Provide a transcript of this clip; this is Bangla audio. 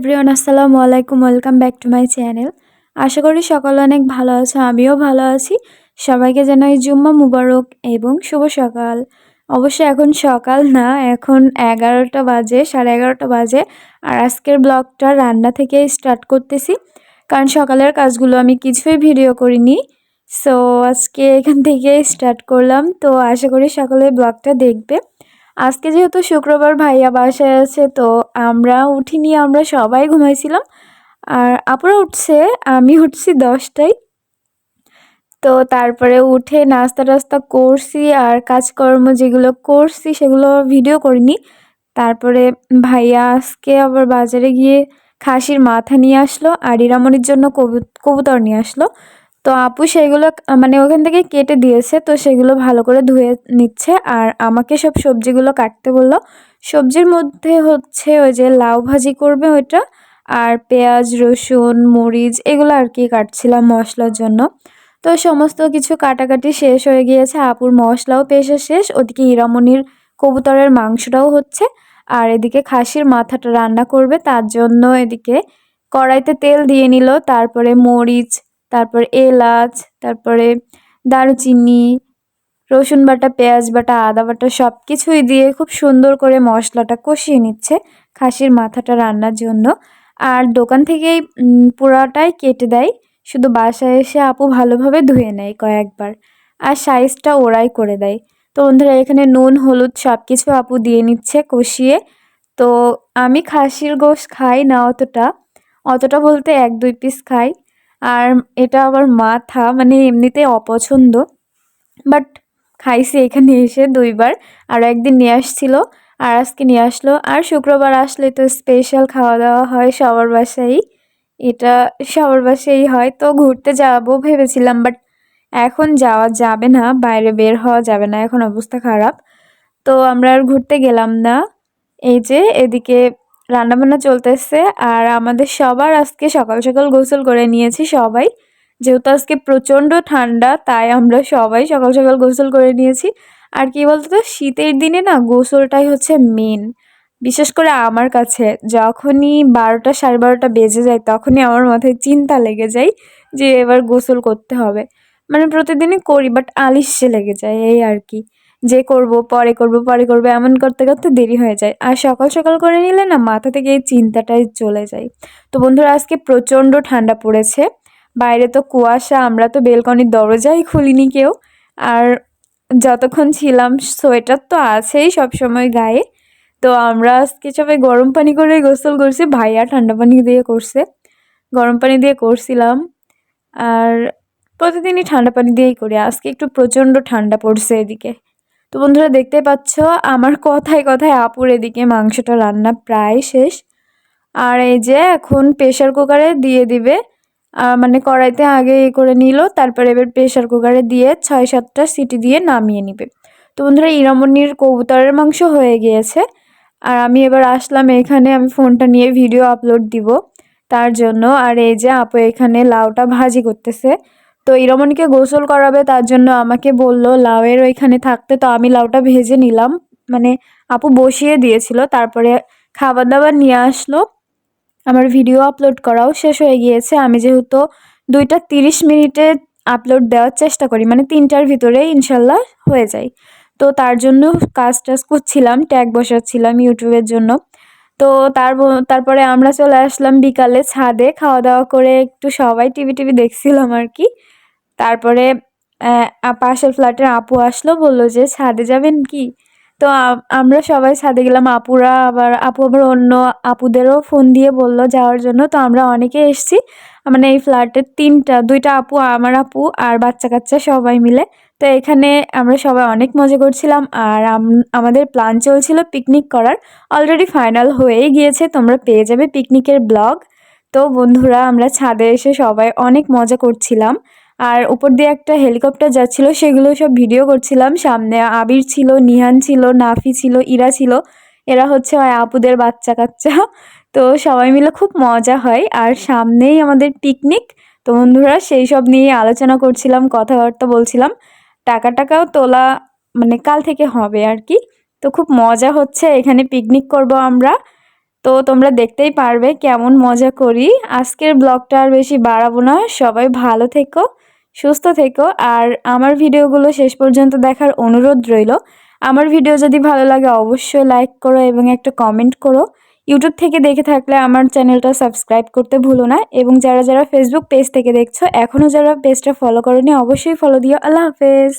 এভরিওয়ান, আসসালামু আলাইকুম, welcome back to my channel. আশা করি সকলে অনেক ভালো আছো, আমিও ভালো আছি। সবাইকে যেন জানাই জুম্মা মুবারক এবং শুভ সকাল। অবশ্যই এখন সকাল না, এখন এগারোটা বাজে, সাড়ে এগারোটা বাজে, আর আজকের ব্লগটা রান্না থেকে স্টার্ট করতেছি। কারণ সকালের কাজগুলো আমি কিছুই ভিডিও করিনি। সো আজকে এখান থেকে স্টার্ট করলাম। তো, আশা করি সকলে ব্লগটা দেখবে। আজকে যেহেতু শুক্রবার ভাইয়া বাসায় আছে, তো আমরা উঠিনি, আমরা সবাই ঘুমাইছিলাম। আর আপুরা উঠছে, আমি উঠছি দশটায়। তো তারপরে উঠে নাস্তা টাস্তা করছি আর কাজকর্ম যেগুলো করছি সেগুলো ভিডিও করিনি। তারপরে ভাইয়া আজকে আবার বাজারে গিয়ে খাসির মাথা নিয়ে আসলো আর ইরামনির জন্য কবুতর নিয়ে আসলো। তো আপু সেগুলো মানে ওখান থেকে কেটে দিয়েছে, তো সেগুলো ভালো করে ধুয়ে নিচ্ছে। আর আমাকে সব সবজিগুলো কাটতে বলল। সবজির মধ্যে হচ্ছে ওই যে লাউ ভাজি করবে ওইটা, আর পেঁয়াজ, রসুন, মরিচ, এগুলো আর কি কাটছিলাম মশলার জন্য। তো সমস্ত কিছু কাটাকাটি শেষ হয়ে গিয়েছে। আপুর মশলাও পেশে শেষ, ওদিকে ইরামনির কবুতরের মাংসটাও হচ্ছে। আর এদিকে খাসির মাথাটা রান্না করবে, তার জন্য এদিকে কড়াইতে তেল দিয়ে নিল, তারপরে মরিচ তারপর এলাচ, তারপরে দারুচিনি, রসুন বাটা, পেঁয়াজ বাটা, আদা বাটা সব কিছুই দিয়ে খুব সুন্দর করে মশলাটা কষিয়ে নিচ্ছে খাসির মাথাটা রান্নার জন্য। আর দোকান থেকেই পুরাটাই কেটে দেয়। শুধু বাসায় এসে আপু ভালোভাবে ধুয়ে নেয় কয়েকবার। আর সাইজটা ওরাই করে দেয়। তো বন্ধুরা, এখানে নুন, হলুদ সব কিছু আপু দিয়ে নিচ্ছে কষিয়ে। তো আমি খাসির গোশ খাই না অতটা। অতটা বলতে এক দুই পিস খাই। আর এটা আবার মাথা মানে এমনিতে অপছন্দ। বাট খাইছি এখানে এসে দুইবার, আর একদিন নিয়ে আসছিল, আর আজকে নিয়ে আসলো। আর শুক্রবার আসলে তো স্পেশাল খাওয়া দাওয়া হয় সবার বাসায়। এটা সবার বাসায় হয়, তো ঘুরতে যাব ভেবেছিলাম বাট এখন যাওয়া যাবে না, বাইরে বের হওয়া যাবে না, এখন অবস্থা খারাপ। তো আমরা আর ঘুরতে গেলাম না। এই যে এদিকে রান্নাবান্না চলতেছে আর আমাদের সবার আজকে সকাল সকাল গোসল করে নিয়েছি সবাই। যেহেতু আজকে প্রচণ্ড ঠান্ডা, তাই আমরা সবাই সকাল সকাল গোসল করে নিয়েছি। আর কি বলতো তো শীতের দিনে না গোসলটাই হচ্ছে মেন বিশেষ করে আমার কাছে, যখনই বারোটা সাড়ে বারোটা বেজে যায়, তখনই আমার মাথায় চিন্তা লেগে যায় যে এবার গোসল করতে হবে। মানে প্রতিদিনই করি বাট আলিশে লেগে যায়, এই আর কি। যে করব, পরে করব পরে করব, এমন করতে করতে দেরি হয়ে যায়। আর সকাল সকাল করে নিলে না মাথা থেকে এই চিন্তাটাই চলে যায়। তো বন্ধুরা, আজকে প্রচণ্ড ঠান্ডা পড়েছে। বাইরে তো কুয়াশা, আমরা তো বেলকনির দরজাই খুলিনি কেউ। আর যতক্ষণ ছিলাম, সোয়েটার তো আছেই সবসময় গায়ে। তো আমরা আজকে সবাই গরম পানি করে গোসল করছি, ভাইয়া ঠান্ডা পানি দিয়ে করছে। গরম পানি দিয়ে করছিলাম। আর প্রতিদিনই ঠান্ডা পানি দিয়েই করি। আজকে একটু প্রচণ্ড ঠান্ডা পড়ছে এদিকে। তো বন্ধুরা দেখতে পাচ্ছ, আমার কথায় কথায় আপুর এদিকে মাংসটা রান্না প্রায় শেষ। আর এই যে এখন প্রেশার কুকারে দিয়ে দিবে। মানে কড়াইতে আগে করে নিল, তারপরে এবার প্রেশার কুকারে দিয়ে ছয় সাতটা সিটি দিয়ে নামিয়ে নিবে। তো বন্ধুরা ইরামনির কবুতরের মাংস হয়ে গিয়েছে। আর আমি এবার আসলাম এখানে, আমি ফোনটা নিয়ে ভিডিও আপলোড দিব। তার জন্য, আর এই যে আপু এখানে লাউটা ভাজি করতেছে। তো ইরমণিকে গোসল করাবে, তার জন্য আমাকে বলল, লাউয়ের ওইখানে থাকতে তো আমি লাউটা ভেজে নিলাম। মানে আপু বসিয়ে দিয়েছিল, তারপরে খাবার দাবার নিয়ে আসলো। আমার ভিডিও আপলোড করাও শেষ হয়ে গিয়েছে। আমি যেহেতু দুইটা তিরিশ মিনিটে আপলোড দেওয়ার চেষ্টা করি মানে তিনটার ভিতরে ইনশাল্লাহ হয়ে যায়। তো তার জন্য কাজ টাজ করছিলাম, ট্যাগ বসাচ্ছিলাম ইউটিউবের জন্য। তো তার তারপরে আমরা চলে আসলাম বিকালে ছাদে খাওয়া দাওয়া করে একটু সবাই টিভি টিভি দেখছিলাম আর কি। তারপরে পাশের ফ্ল্যাটের আপু আসলো, বলল যে, ছাদে যাবেন কি? তো আমরা সবাই ছাদে গেলাম, আপুরা আবার, আপু আবার অন্য আপুদেরও ফোন দিয়ে বলল যাওয়ার জন্য, তো আমরা অনেকে এসছি। মানে এই ফ্ল্যাটের তিনটা, দুইটা আপু, আমার আপু আর বাচ্চা কাচ্চা সবাই মিলে। তো এখানে আমরা সবাই অনেক মজা করছিলাম আর আমাদের প্ল্যান চলছিল পিকনিক করার। অলরেডি ফাইনাল হয়েই গিয়েছে, তোমরা পেয়ে যাবে পিকনিকের ব্লগ তো বন্ধুরা, আমরা ছাদে এসে সবাই অনেক মজা করছিলাম। আর উপর দিয়ে একটা হেলিকপ্টার যাচ্ছিল, সেগুলো সব ভিডিও করছিলাম। সামনে আবির ছিল, নিহান ছিল, নাফি ছিল, ইরা ছিল। এরা হচ্ছে আপুদের বাচ্চা কাচ্চা। তো সবাই মিলে খুব মজা হয়। আর সামনেই আমাদের পিকনিক তো বন্ধুরা, সেই সব নিয়ে আলোচনা করছিলাম, কথাবার্তা বলছিলাম। টাকা টাকাও তোলা মানে কাল থেকে হবে আর কি। তো খুব মজা হচ্ছে, এখানে পিকনিক করব আমরা। তো তোমরা দেখতেই পারবে কেমন মজা করি। আজকের ব্লগটা আর বেশি বাড়াবো না, সবাই ভালো থেকো, সুস্থ থেকো। আর আমার ভিডিওগুলো শেষ পর্যন্ত দেখার অনুরোধ রইল। আমার ভিডিও যদি ভালো লাগে অবশ্যই লাইক করো এবং একটা কমেন্ট করো। ইউটিউব থেকে দেখে থাকলে আমার চ্যানেলটা সাবস্ক্রাইব করতে ভুলো না এবং যারা যারা ফেসবুক পেজ থেকে দেখছ এখনও যারা পেজটা ফলো করো অবশ্যই ফলো দিও। আল্লাহ হাফেজ।